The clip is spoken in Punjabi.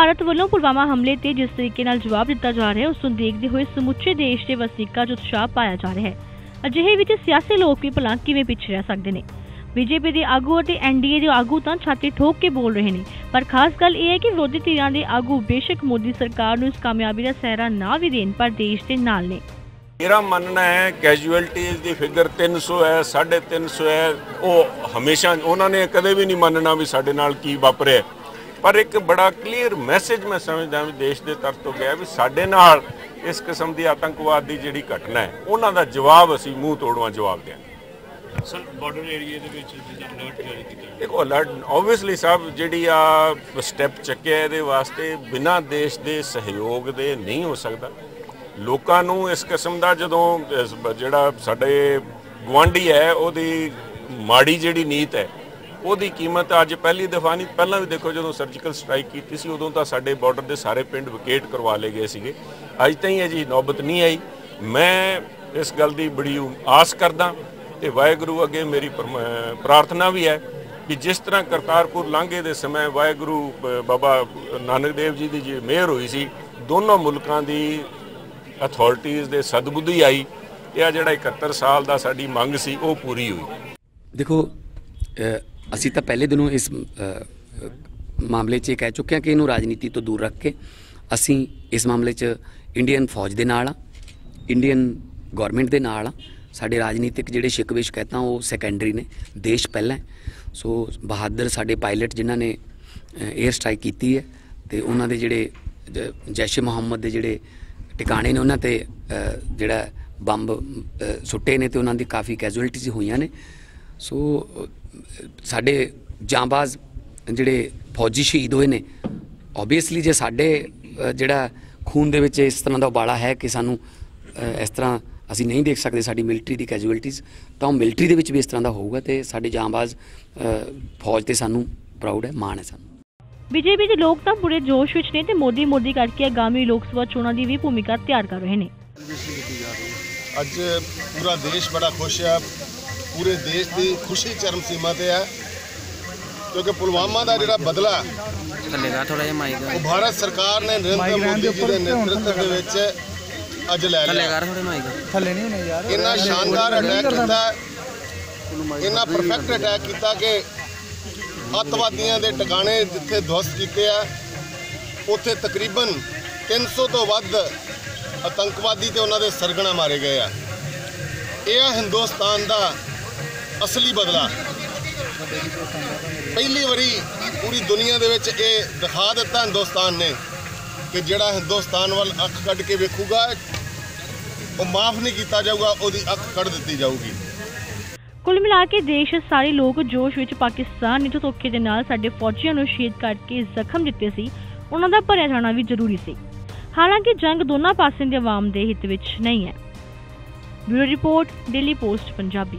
ਭਾਰਤ ਵੱਲੋਂ ਪੁਲਵਾਮਾ ਹਮਲੇ ਤੇ ਜਿਸ ਤਰੀਕੇ ਨਾਲ ਜਵਾਬ ਦਿੱਤਾ ਜਾ ਰਿਹਾ ਹੈ, ਉਸ ਨੂੰ ਦੇਖਦੇ ਹੋਏ ਸਮੁੱਚੇ ਦੇਸ਼ ਦੇ ਵਸਨੀਕਾਂ 'ਚ ਉਤਸ਼ਾਹ ਪਾਇਆ ਜਾ ਰਿਹਾ ਹੈ। ਅਜਿਹੇ ਵਿੱਚ ਸਿਆਸੀ ਲੋਕ ਵੀ ਭਲਾ ਕਿਵੇਂ ਪਿੱਛੇ ਰਹਿ ਸਕਦੇ ਨੇ? ਬੀਜੇਪੀ ਦੇ ਆਗੂ ਅਤੇ ਐਨਡੀਏ ਦੇ ਆਗੂ ਤਾਂ ਛਾਤੀ ਠੋਕ ਕੇ ਬੋਲ ਰਹੇ ਨੇ, ਪਰ ਖਾਸ ਗੱਲ ਇਹ ਹੈ ਕਿ ਵਿਰੋਧੀ ਧਿਰਾਂ ਦੇ ਆਗੂ ਬੇਸ਼ੱਕ ਮੋਦੀ ਸਰਕਾਰ ਨੂੰ ਇਸ ਕਾਮਯਾਬੀ ਦਾ ਸਹਿਰਾ ਨਾ ਵੀ ਦੇਣ, ਪਰ ਦੇਸ਼ ਦੇ ਨਾਲ ਨੇ। ਮੇਰਾ ਮੰਨਣਾ ਹੈ ਕੈਜੂਅਲਟੀਜ਼ ਦੀ ਫਿਗਰ 300 ਹੈ 350 ਹੈ, ਉਹ ਹਮੇਸ਼ਾ ਉਹਨਾਂ ਨੇ ਕਦੇ ਵੀ ਨਹੀਂ ਮੰਨਣਾ ਵੀ ਸਾਡੇ ਨਾਲ ਕੀ ਵਾਪਰਿਆ। ਪਰ ਇੱਕ ਬੜਾ ਕਲੀਅਰ ਮੈਸੇਜ ਮੈਂ ਸਮਝਦਾ ਵੀ ਦੇਸ਼ ਦੇ ਤਰਫ ਤੋਂ ਗਿਆ ਵੀ ਸਾਡੇ ਨਾਲ ਇਸ ਕਿਸਮ ਦੀ ਆਤੰਕਵਾਦ ਦੀ ਜਿਹੜੀ ਘਟਨਾ ਹੈ ਉਹਨਾਂ ਦਾ ਜਵਾਬ ਅਸੀਂ ਮੂੰਹ ਤੋੜਵਾ ਜਵਾਬ ਦਿਆਂਗੇ ਸਰ ਬਾਰਡਰ ਏਰੀਆ ਦੇ ਵਿੱਚ ਜਿਹੜਾ ਅਲਰਟ ਜਾਰੀ ਕੀਤਾ ਦੇਖੋ ਅਲਰਟ ਆਬਵੀਅਸਲੀ ਸਾਹਿਬ ਜਿਹੜੀ ਆ ਸਟੈਪ ਚੱਕਿਆ ਇਹਦੇ ਵਾਸਤੇ ਬਿਨਾਂ ਦੇਸ਼ ਦੇ ਸਹਿਯੋਗ ਦੇ ਨਹੀਂ ਹੋ ਸਕਦਾ। ਲੋਕਾਂ ਨੂੰ ਇਸ ਕਿਸਮ ਦਾ ਜਦੋਂ ਜਿਹੜਾ ਸਾਡੇ ਗਵਾਂਢੀ ਹੈ ਉਹਦੀ ਮਾੜੀ ਜਿਹੜੀ ਨੀਤ ਹੈ ਉਹਦੀ ਕੀਮਤ ਅੱਜ ਪਹਿਲੀ ਦਫਾ ਨਹੀਂ, ਪਹਿਲਾਂ ਵੀ ਦੇਖੋ ਜਦੋਂ ਸਰਜੀਕਲ ਸਟ੍ਰਾਈਕ ਕੀਤੀ ਸੀ, ਉਦੋਂ ਤਾਂ ਸਾਡੇ ਬਾਰਡਰ ਦੇ ਸਾਰੇ ਪਿੰਡ ਵਿਕੇਟ ਕਰਵਾ ਲਏ ਗਏ ਸੀਗੇ। ਅੱਜ ਤਾਈਂ ਅਜੀ ਨੌਬਤ ਨਹੀਂ ਆਈ। ਮੈਂ ਇਸ ਗੱਲ ਦੀ ਬੜੀ ਆਸ ਕਰਦਾ ਤੇ ਵਾਹਿਗੁਰੂ ਅੱਗੇ ਮੇਰੀ ਪਰਮ- ਪ੍ਰਾਰਥਨਾ ਵੀ ਹੈ ਕਿ ਜਿਸ ਤਰ੍ਹਾਂ ਕਰਤਾਰਪੁਰ ਲਾਂਘੇ ਦੇ ਸਮੇਂ ਵਾਹਿਗੁਰੂ ਬਾਬਾ ਨਾਨਕ ਦੇਵ ਜੀ ਦੀ ਜੀ ਮਿਹਰ ਹੋਈ ਸੀ, ਦੋਨੋਂ ਮੁਲਕਾਂ ਦੀ ਅਥਾਰਟੀਆਂ ਦੇ ਸਦਬੁੱਧੀ ਆਈ ਤੇ ਆ ਜਿਹੜਾ 71 ਸਾਲ ਦਾ ਸਾਡੀ ਮੰਗ ਸੀ, ਉਹ ਪੂਰੀ ਹੋਈ। ਦੇਖੋ ਅਸੀਂ ਤਾਂ ਪਹਿਲੇ ਦਿਨੋਂ ਇਸ ਮਾਮਲੇ 'ਚ ਇਹ ਕਹਿ ਚੁੱਕੇ ਹਾਂ ਕਿ ਇਹਨੂੰ ਰਾਜਨੀਤੀ ਤੋਂ ਦੂਰ ਰੱਖ ਕੇ ਅਸੀਂ ਇਸ ਮਾਮਲੇ 'ਚ ਇੰਡੀਅਨ ਫੌਜ ਦੇ ਨਾਲ ਆ ਇੰਡੀਅਨ ਗਵਰਨਮੈਂਟ ਦੇ ਨਾਲ ਆ ਸਾਡੇ ਰਾਜਨੀਤਿਕ ਜਿਹੜੇ ਸ਼ਿਕਵੇ ਸ਼ਿਕਾਇਤਾਂ ਉਹ ਸੈਕੰਡਰੀ ਨੇ, ਦੇਸ਼ ਪਹਿਲਾਂ ਸੋ ਬਹਾਦਰ ਸਾਡੇ ਪਾਇਲਟ ਜਿਨ੍ਹਾਂ ਨੇ 에ਅਰ ਸਟ੍ਰਾਈਕ ਕੀਤੀ ਹੈ ਤੇ ਉਹਨਾਂ ਦੇ ਜਿਹੜੇ, ਜ- ਜੈਸ਼ ਮੁਹੰਮਦ ਦੇ ਜਿਹੜੇ ਟਿਕਾਣੇ ਨੇ ਉਹਨਾਂ ਤੇ ਜਿਹੜਾ ਬੰਬ ਸੁੱਟੇ ਨੇ ਤੇ ਉਹਨਾਂ ਦੀ ਕਾਫੀ ਕੈਜੂਅਲਟੀਜ਼ ਹੋਈਆਂ ਨੇ। ਸੋ ਸਾਡੇ ਜਾਂਬਾਜ਼ ਜਿਹੜੇ ਫੌਜੀ ਸ਼ਹੀਦ ਹੋਏ ਨੇ ਆਬਵੀਅਸਲੀ ਜੇ ਸਾਡੇ ਜਿਹੜਾ ਖੂਨ ਦੇ ਵਿੱਚ ਇਸ ਤਰ੍ਹਾਂ ਦਾ ਉਬਾਲਾ ਹੈ ਕਿ ਸਾਨੂੰ ਇਸ ਤਰ੍ਹਾਂ ਅਸੀਂ ਨਹੀਂ ਦੇਖ ਸਕਦੇ ਸਾਡੀ ਮਿਲਟਰੀ ਦੀ ਕੈਜੂਅਲਟੀਜ਼ ਤਾਂ ਉਹ ਮਿਲਟਰੀ ਦੇ ਵਿੱਚ ਵੀ ਇਸ ਤਰ੍ਹਾਂ ਦਾ ਹੋਊਗਾ ਤੇ ਸਾਡੇ ਜਾਂਬਾਜ਼ ਫੌਜ ਤੇ ਸਾਨੂੰ ਪ੍ਰਾਊਡ ਹੈ ਮਾਣ ਹੈ ਸਾਨੂੰ। ਬੀਜੇਪੀ ਦੇ ਲੋਕ ਤਾਂ ਪੂਰੇ ਜੋਸ਼ ਵਿੱਚ ਨੇ ਤੇ ਮੋਦੀ ਮੋਦੀ ਕਰਕੇ ਆਗਾਮੀ ਲੋਕ ਸਭਾ ਚੋਣਾਂ ਦੀ ਵੀ ਭੂਮਿਕਾ ਤਿਆਰ ਕਰ ਰਹੇ ਨੇ। ਅੱਜ ਪੂਰਾ ਦੇਸ਼ ਬੜਾ ਖੁਸ਼ ਹੈ ਪੂਰੇ ਦੇਸ਼ ਦੀ ਖੁਸ਼ੀ ਚਰਮ ਸੀਮਾ ਤੇ ਹੈ ਕਿਉਂਕਿ ਪੁਲਵਾਮਾ ਦਾ ਜਿਹੜਾ ਬਦਲਾ ਥੱਲੇਗਾ ਥੋੜਾ ਜਿਹਾ ਮਾਈਕ ਉਹ ਭਾਰਤ ਸਰਕਾਰ ਨੇ ਨਰਿੰਦਰ ਮੋਦੀ ਜੀ ਦੇ ਨੇਤਰਤਵ ਦੇ ਵਿੱਚ ਅੱਜ ਲੈ ਲਿਆ। ਥੱਲੇਗਾ ਥੋੜੇ ਮਾਈਕ ਥੱਲੇ ਨਹੀਂ ਹੋਣੇ ਯਾਰ। ਇੰਨਾ ਸ਼ਾਨਦਾਰ ਅਟੈਕ ਕੀਤਾ ਇੰਨਾ ਪਰਫੈਕਟ ਅਟੈਕ ਕੀਤਾ ਕਿ ਅੱਤਵਾਦੀਆਂ ਦੇ ਟਿਕਾਣੇ ਜਿੱਥੇ ਧਵਸਤ ਕੀਤੇ ਆ ਉੱਥੇ ਤਕਰੀਬਨ 300 ਤੋਂ ਵੱਧ ਆਤੰਕਵਾਦੀ ਤੇ ਉਹਨਾਂ ਦੇ ਸਰਗਣਾ ਮਾਰੇ ਗਏ ਆ। ਇਹ ਆ ਹਿੰਦੁਸਤਾਨ ਦਾ ਅਸਲੀ ਬਦਲਾ। ਪਹਿਲੀ ਵਾਰੀ ਪੂਰੀ ਦੁਨੀਆ ਦੇ ਵਿੱਚ ਇਹ ਦਿਖਾ ਦਿੱਤਾ ਹਿੰਦੁਸਤਾਨ ਨੇ ਕਿ ਜਿਹੜਾ ਹਿੰਦੁਸਤਾਨ ਵੱਲ ਅੱਖ ਕੱਢ ਕੇ ਵੇਖੂਗਾ, ਉਹ ਮਾਫ ਨਹੀਂ ਕੀਤਾ ਜਾਊਗਾ, ਉਹਦੀ ਅੱਖ ਕੱਢ ਦਿੱਤੀ ਜਾਊਗੀ। ਕੁੱਲ ਮਿਲਾ ਕੇ ਦੇਸ਼ ਸਾਰੇ ਲੋਕ ਜੋਸ਼ ਵਿੱਚ ਪਾਕਿਸਤਾਨ ਨੇ ਜੋ ਧੋਖੇ ਦੇ ਨਾਲ ਸਾਡੇ ਫੌਜੀਆਂ ਨੂੰ ਸ਼ਹੀਦ ਕਰਕੇ ਜ਼ਖਮ ਦਿੱਤੇ ਸੀ, ਉਹਨਾਂ ਦਾ ਭਰਿਆ ਜਾਣਾ ਵੀ ਜ਼ਰੂਰੀ ਸੀ। ਹਾਲਾਂਕਿ ਜੰਗ ਦੋਨਾਂ ਪਾਸਿਆਂ ਦੇ ਆਵਾਮ ਦੇ ਹਿੱਤ ਵਿੱਚ ਨਹੀਂ ਹੈ। Bureau report, Daily Post, Punjabi.